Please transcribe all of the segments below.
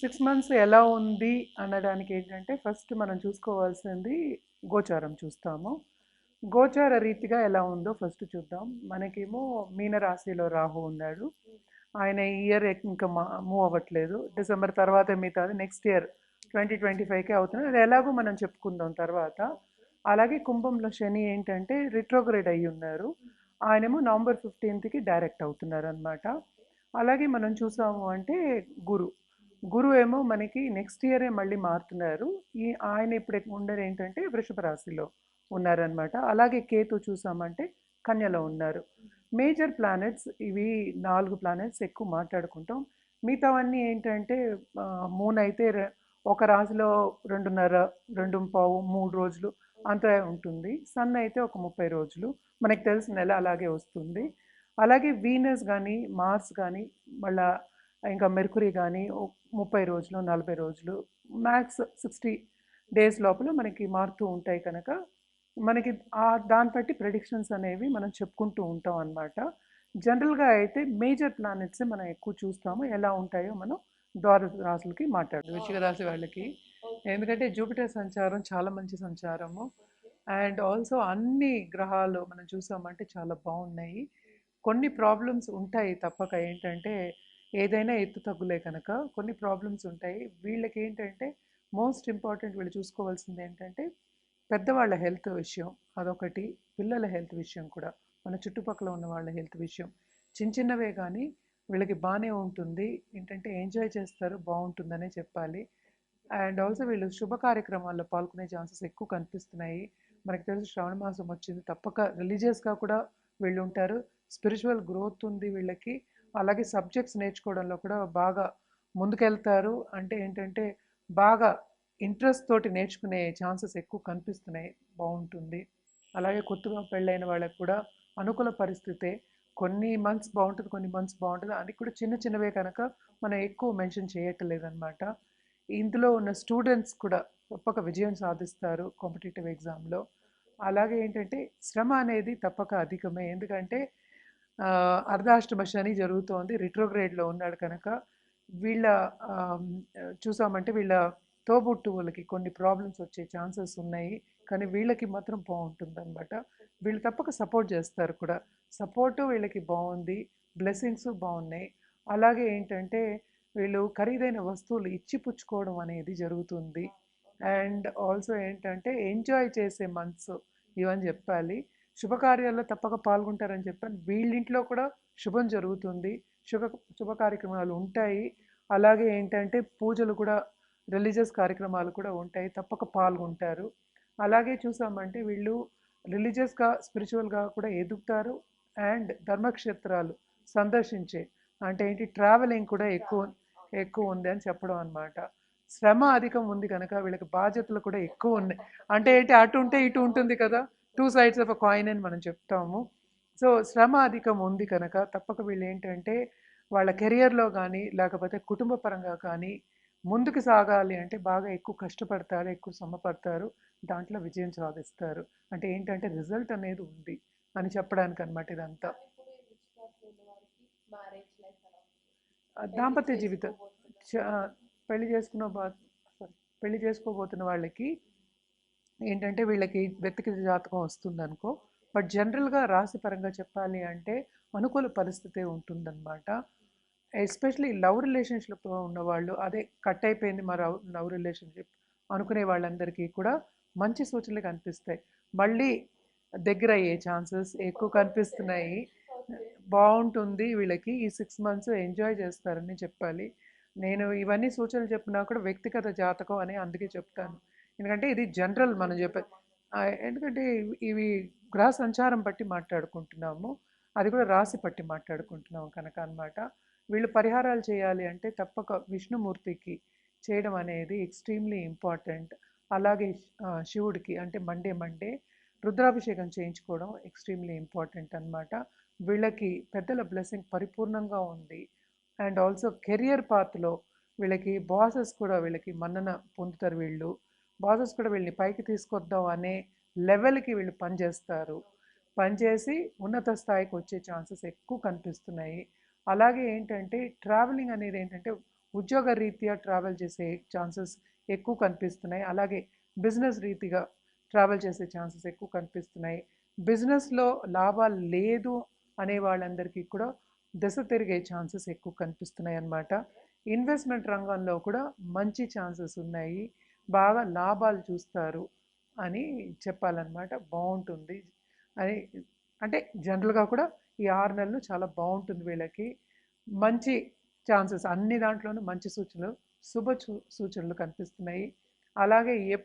Six months ఎలా ఉంది అనడానికి ఏంటంటే ఫస్ట్ మనం చూసుకోవాల్సింది గోచారం చూస్తాము. గోచార రీతిగా ఎలా ఉందో ఫస్ట్ చూద్దాం. మనకేమో మీనరాశిలో రాహు ఉన్నాడు. ఆయన ఈ ఇయర్ ఇంకా మూవ్ అవ్వట్లేదు. డిసెంబర్ తర్వాత మిగతాది. నెక్స్ట్ ఇయర్ ట్వంటీ ట్వంటీ ఫైవ్కే అవుతుంది అది ఎలాగో మనం చెప్పుకుందాం తర్వాత. అలాగే కుంభంలో శని ఏంటంటే రిట్రోగ్రేడ్ అయ్యి ఉన్నారు. ఆయనేమో నవంబర్ ఫిఫ్టీన్త్కి డైరెక్ట్ అవుతున్నారు అనమాట అలాగే మనం చూసాము అంటే గురు. గురు ఏమో మనకి నెక్స్ట్ ఇయరే మళ్ళీ మారుతున్నారు. ఈ ఆయన ఇప్పుడు ఉండరు ఏంటంటే వృషభ రాశిలో ఉన్నారనమాట అలాగే కేతు చూసామంటే కన్యలో ఉన్నారు. మేజర్ ప్లానెట్స్ ఇవి నాలుగు ప్లానెట్స్ ఎక్కువ మాట్లాడుకుంటాం. మిగతావన్నీ ఏంటంటే మూన్ అయితే ఒక రాశిలో రెండున్నర రెండు పావు మూడు రోజులు అంత ఉంటుంది. సన్ అయితే ఒక ముప్పై రోజులు. మనకు తెలిసిన నెల అలాగే వస్తుంది. అలాగే వీనస్ కానీ మార్స్ కానీ మళ్ళీ ఇంకా మెర్కురీ కానీ ముప్పై రోజులు నలభై రోజులు మ్యాక్స్ సిక్స్టీ డేస్ లోపల మనకి మారుతూ ఉంటాయి కనుక మనకి ఆ దాన్ని బట్టి ప్రెడిక్షన్స్ అనేవి మనం చెప్పుకుంటూ ఉంటాం అన్నమాట. జనరల్గా అయితే మేజర్ ప్లానెట్స్ మనం ఎక్కువ చూస్తాము. ఎలా ఉంటాయో మనం ద్వార రాశులకి మాట్లాడు వృశ్చిక రాశి వాళ్ళకి. ఎందుకంటే జూపిటర్ సంచారం చాలా మంచి సంచారము. అండ్ ఆల్సో అన్ని గ్రహాలు మనం చూసామంటే చాలా బాగున్నాయి. కొన్ని ప్రాబ్లమ్స్ ఉంటాయి తప్పక ఏంటంటే ఏదైనా ఎత్తు తగ్గులే కనుక కొన్ని ప్రాబ్లమ్స్ ఉంటాయి. వీళ్ళకి ఏంటంటే మోస్ట్ ఇంపార్టెంట్ వీళ్ళు చూసుకోవాల్సింది ఏంటంటే పెద్దవాళ్ళ హెల్త్ విషయం అదొకటి. పిల్లల హెల్త్ విషయం కూడా మన చుట్టుపక్కల ఉన్న వాళ్ళ హెల్త్ విషయం. చిన్న చిన్నవే కానీ వీళ్ళకి బాగానే ఉంటుంది. ఏంటంటే ఎంజాయ్ చేస్తారు బాగుంటుందనే చెప్పాలి. అండ్ ఆల్సో వీళ్ళు శుభ కార్యక్రమాల్లో పాల్గొనే ఛాన్సెస్ ఎక్కువ కనిపిస్తున్నాయి. మనకు తెలుసు శ్రావణ మాసం వచ్చింది తప్పక రిలీజియస్గా కూడా వీళ్ళు ఉంటారు. స్పిరిచువల్ గ్రోత్ ఉంది వీళ్ళకి. అలాగే సబ్జెక్ట్స్ నేర్చుకోవడంలో కూడా బాగా ముందుకెళ్తారు. అంటే ఏంటంటే బాగా ఇంట్రెస్ట్ తోటి నేర్చుకునే ఛాన్సెస్ ఎక్కువ కనిపిస్తున్నాయి. బాగుంటుంది. అలాగే కొత్తగా పెళ్ళైన వాళ్ళకి కూడా అనుకూల పరిస్థితే కొన్ని మంత్స్ బాగుంటుంది కొన్ని మంత్స్ బాగుంటుంది అది కూడా చిన్న చిన్నవే కనుక మనం ఎక్కువ మెన్షన్ చేయట్లేదన్నమాట. ఇందులో ఉన్న స్టూడెంట్స్ కూడా తప్పక విజయం సాధిస్తారు కాంపిటేటివ్ ఎగ్జామ్లో. అలాగే ఏంటంటే శ్రమ అనేది తప్పక అధికమే. ఎందుకంటే అర్ధాష్టమ శని జరుగుతోంది రిట్రోగ్రేడ్లో ఉన్నాడు కనుక వీళ్ళ చూసామంటే వీళ్ళ తోబుట్టువులకి కొన్ని ప్రాబ్లమ్స్ వచ్చే ఛాన్సెస్ ఉన్నాయి. కానీ వీళ్ళకి మాత్రం బాగుంటుంది అనమాట వీళ్ళు తప్పక సపోర్ట్ చేస్తారు కూడా. సపోర్టు వీళ్ళకి బాగుంది బ్లెస్సింగ్స్ బాగున్నాయి. అలాగే ఏంటంటే వీళ్ళు ఖరీదైన వస్తువులు ఇచ్చి పుచ్చుకోవడం అనేది జరుగుతుంది. అండ్ ఆల్సో ఏంటంటే ఎంజాయ్ చేసే మంత్స్ ఇవని చెప్పాలి. శుభకార్యాల్లో తప్పక పాల్గొంటారని చెప్పాను. వీళ్ళింట్లో కూడా శుభం జరుగుతుంది. శుభ శుభ కార్యక్రమాలు ఉంటాయి. అలాగే ఏంటంటే పూజలు కూడా రిలీజియస్ కార్యక్రమాలు కూడా ఉంటాయి. తప్పక పాల్గొంటారు. అలాగే చూసామంటే వీళ్ళు రిలీజియస్గా స్పిరిచువల్గా కూడా ఎదుగుతారు. అండ్ ధర్మక్షేత్రాలు సందర్శించే అంటే ఏంటి ట్రావెలింగ్ కూడా ఎక్కువ ఎక్కువ ఉంది అని చెప్పడం అన్నమాట. శ్రమ అధికం ఉంది కనుక వీళ్ళకి బాధ్యతలు కూడా ఎక్కువ ఉన్నాయి. అంటే ఏంటి అటు ఉంటే ఇటు ఉంటుంది కదా. Two sides of a coin అని మనం చెప్తాము. సో శ్రమ అధికం ఉంది కనుక తప్పక వీళ్ళు ఏంటంటే వాళ్ళ కెరియర్లో కానీ లేకపోతే కుటుంబ పరంగా కానీ ముందుకు సాగాలి అంటే బాగా ఎక్కువ కష్టపడతారు ఎక్కువ శ్రమపడతారు దాంట్లో విజయం సాధిస్తారు. అంటే ఏంటంటే రిజల్ట్ అనేది ఉంది అని చెప్పడానికి అనమాట ఇదంతా. దాంపత్య జీవితం. చ- పెళ్ళి చేసుకున్న బా- పెళ్ళి చేసుకోబోతున్న వాళ్ళకి ఏంటంటే వీళ్ళకి వ్యక్తిగత జాతకం వస్తుంది అనుకో బట్ జనరల్గా రాశి పరంగా చెప్పాలి అంటే అనుకూల పరిస్థితే ఉంటుందన్నమాట. ఎస్పెషలీ లవ్ రిలేషన్షిప్లో ఉన్నవాళ్ళు అదే కట్ అయిపోయింది మా లవ్ లవ్ రిలేషన్షిప్ అనుకునే వాళ్ళందరికీ కూడా మంచి సూచనలు కనిపిస్తాయి. మళ్ళీ దగ్గర అయ్యే ఛాన్సెస్ ఎక్కువ కనిపిస్తున్నాయి. బాగుంటుంది వీళ్ళకి ఈ సిక్స్ మంత్స్ ఎంజాయ్ చేస్తారని చెప్పాలి. నేను ఇవన్నీ సూచనలు చెప్పినా కూడా వ్యక్తిగత జాతకం అని అందుకే చెప్తాను. ఎందుకంటే ఇది జనరల్ మనం చెప్పే ఎందుకంటే ఇవి- గ్రహ సంచారం బట్టి మాట్లాడుకుంటున్నాము. అది కూడా రాశి పట్టి మాట్లాడుకుంటున్నాం కనుక అన్నమాట. వీళ్ళు పరిహారాలు చేయాలి అంటే తప్పక విష్ణుమూర్తికి చేయడం అనేది ఎక్స్ట్రీమ్లీ ఇంపార్టెంట్ అలాగే శివుడికి అంటే మండే మండే రుద్రాభిషేకం చేయించుకోవడం ఎక్స్ట్రీమ్లీ ఇంపార్టెంట్ అనమాట వీళ్ళకి పెద్దల బ్లెస్సింగ్ పరిపూర్ణంగా ఉంది. అండ్ ఆల్సో కెరియర్ పాత్లో వీళ్ళకి బాసెస్ కూడా వీళ్ళకి మన్నన పొందుతారు వీళ్ళు. బాసెస్ కూడా వీళ్ళని పైకి తీసుకొద్దాం అనే లెవెల్కి వీళ్ళు పనిచేస్తారు పనిచేసి ఉన్నత స్థాయికి వచ్చే ఛాన్సెస్ ఎక్కువ కనిపిస్తున్నాయి. అలాగే ఏంటంటే ట్రావెలింగ్ అనేది ఏంటంటే ఉద్యోగ రీత్యా ట్రావెల్ చేసే ఛాన్సెస్ ఎక్కువ కనిపిస్తున్నాయి. అలాగే బిజినెస్ రీతిగా ట్రావెల్ చేసే ఛాన్సెస్ ఎక్కువ కనిపిస్తున్నాయి. బిజినెస్లో లాభాలు లేదు అనే వాళ్ళందరికీ కూడా దశ తిరిగే ఛాన్సెస్ ఎక్కువ కనిపిస్తున్నాయి అన్నమాట ఇన్వెస్ట్మెంట్ రంగంలో కూడా మంచి ఛాన్సెస్ ఉన్నాయి. బాగా లాభాలు చూస్తారు అని చెప్పాలన్నమాట. బాగుంటుంది అని అంటే జనరల్గా కూడా ఈ ఆరు నెలలు చాలా బాగుంటుంది వీళ్ళకి. మంచి ఛాన్సెస్ అన్ని దాంట్లోనూ మంచి సూచనలు శుభ సూ- సూచనలు కనిపిస్తున్నాయి. అలాగే ఏ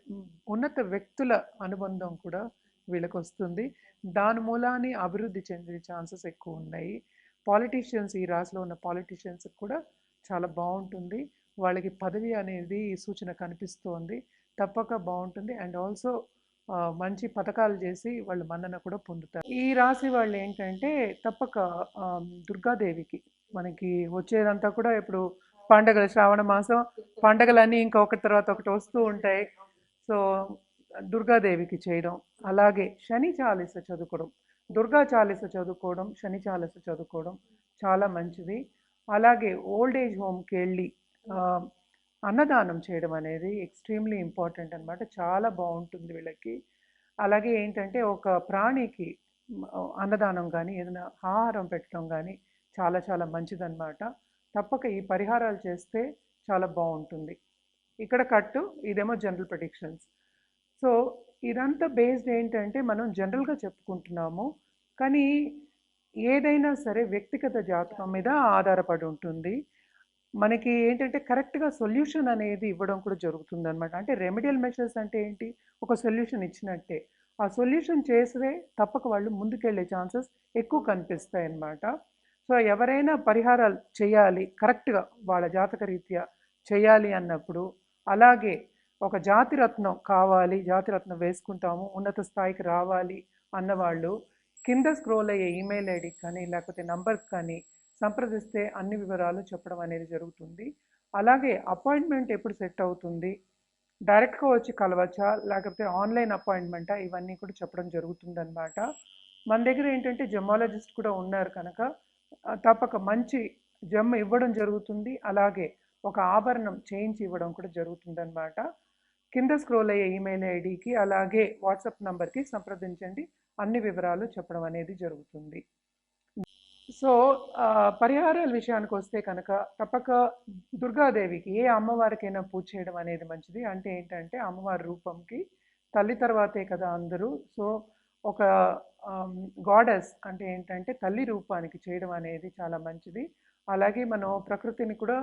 ఉన్నత వ్యక్తుల అనుబంధం కూడా వీళ్ళకి వస్తుంది దాని మూలాన్ని అభివృద్ధి చెందే ఛాన్సెస్ ఎక్కువ ఉన్నాయి పాలిటీషియన్స్ ఈ రాశిలో ఉన్న పాలిటీషియన్స్ కూడా చాలా బాగుంటుంది వాళ్ళకి పదవి అనేది సూచన కనిపిస్తోంది. తప్పక బాగుంటుంది. అండ్ ఆల్సో మంచి పథకాలు చేసి వాళ్ళు మన్నన కూడా పొందుతారు. ఈ రాశి వాళ్ళు ఏంటంటే తప్పక దుర్గాదేవికి మనకి వచ్చేదంతా కూడా ఇప్పుడు పండగలు శ్రావణ మాసం పండగలన్నీ ఇంకా ఒకటి తర్వాత ఒకటి వస్తూ ఉంటాయి. సో దుర్గాదేవికి చేయడం అలాగే శని చాలీస చదువుకోవడం దుర్గా చాలీస చదువుకోవడం శని చాలీస చదువుకోవడం చాలా మంచిది. అలాగే ఓల్డ్ ఏజ్ హోమ్కి వెళ్ళి అన్నదానం చేయడం అనేది ఎక్స్ట్రీమ్లీ ఇంపార్టెంట్ అన్నమాట. చాలా బాగుంటుంది వీళ్ళకి. అలాగే ఏంటంటే ఒక ప్రాణికి అన్నదానం కానీ ఏదైనా ఆహారం పెట్టడం కానీ చాలా చాలా మంచిదన్నమాట. తప్పక ఈ పరిహారాలు చేస్తే చాలా బాగుంటుంది. ఇక్కడ కట్టు ఇదేమో జనరల్ ప్రెడిక్షన్స్ సో ఇదంతా బేస్డ్ ఏంటంటే మనం జనరల్గా చెప్పుకుంటున్నాము. కానీ ఏదైనా సరే వ్యక్తిగత జాతకం మీద ఆధారపడి ఉంటుంది. మనకి ఏంటంటే కరెక్ట్గా సొల్యూషన్ అనేది ఇవ్వడం కూడా జరుగుతుంది అనమాట అంటే రెమెడియల్ మెషర్స్ అంటే ఏంటి? ఒక సొల్యూషన్ ఇచ్చినట్టే. ఆ సొల్యూషన్ చేస్తే తప్పక వాళ్ళు ముందుకెళ్ళే ఛాన్సెస్ ఎక్కువ కనిపిస్తాయి అన్నమాట సో ఎవరైనా పరిహారాలు చేయాలి కరెక్ట్గా వాళ్ళ జాతక రీత్యా చేయాలి అన్నప్పుడు అలాగే ఒక జాతిరత్నం కావాలి జాతిరత్నం వేసుకుంటాము ఉన్నత స్థాయికి రావాలి అన్నవాళ్ళు కింద స్క్రోల్ అయ్యే ఈమెయిల్ ఐడికి కానీ లేకపోతే నంబర్కి కానీ సంప్రదిస్తే అన్ని వివరాలు చెప్పడం అనేది జరుగుతుంది. అలాగే అపాయింట్మెంట్ ఎప్పుడు సెట్ అవుతుంది? డైరెక్ట్గా వచ్చి కలవచ్చా? లేకపోతే ఆన్లైన్ అపాయింట్మెంటా? ఇవన్నీ కూడా చెప్పడం జరుగుతుందన్నమాట. మన దగ్గర ఏంటంటే జమాలజిస్ట్ కూడా ఉన్నారు కనుక తప్పక మంచి జమ్ ఇవ్వడం జరుగుతుంది. అలాగే ఒక ఆభరణం చేయించి ఇవ్వడం కూడా జరుగుతుందన్నమాట. కింద స్క్రోల్ అయ్యే ఈమెయిల్ ఐడికి అలాగే వాట్సాప్ నంబర్కి సంప్రదించండి. అన్ని వివరాలు చెప్పడం అనేది జరుగుతుంది. సో పరిహారాల విషయానికి వస్తే కనుక తప్పక దుర్గాదేవికి ఏ అమ్మవారికైనా పూజ చేయడం అనేది మంచిది. అంటే ఏంటంటే అమ్మవారి రూపంకి తల్లి తర్వాతే కదా అందరూ. సో ఒక గాడెస్ అంటే ఏంటంటే తల్లి రూపానికి చేయడం అనేది చాలా మంచిది. అలాగే మనం ప్రకృతిని కూడా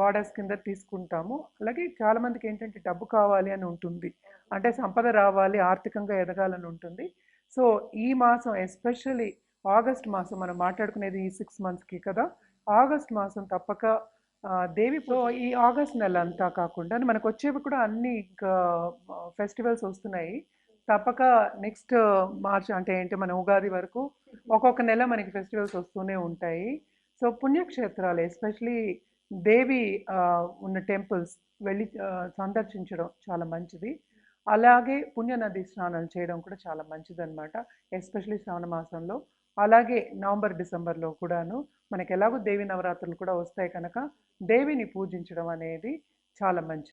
గాడెస్ కింద తీసుకుంటాము. అలాగే చాలామందికి ఏంటంటే డబ్బు కావాలి అని ఉంటుంది. అంటే సంపద రావాలి ఆర్థికంగా ఎదగాలని ఉంటుంది. సో ఈ మాసం ఎస్పెషల్లీ ఆగస్ట్ మాసం మనం మాట్లాడుకునేది ఈ సిక్స్ మంత్స్కి కదా? ఆగస్ట్ మాసం తప్పక దేవి ఈ ఆగస్ట్ నెల అంతా కాకుండా మనకు వచ్చేవి కూడా అన్ని ఫెస్టివల్స్ వస్తున్నాయి. తప్పక నెక్స్ట్ మార్చ్ అంటే ఏంటి? మన ఉగాది వరకు ఒక్కొక్క నెల మనకి ఫెస్టివల్స్ వస్తూనే ఉంటాయి. సో పుణ్యక్షేత్రాలు ఎస్పెషలీ దేవి ఉన్న టెంపుల్స్ వెళ్ళి సందర్శించడం చాలా మంచిది. అలాగే పుణ్యనది స్నానాలు చేయడం కూడా చాలా మంచిదన్నమాట. ఎస్పెషలీ శ్రావణ మాసంలో. అలాగే నవంబర్ డిసెంబర్లో కూడాను మనకి ఎలాగో దేవి నవరాత్రులు కూడా వస్తాయి కనుక దేవిని పూజించడం అనేది చాలా మంచిది.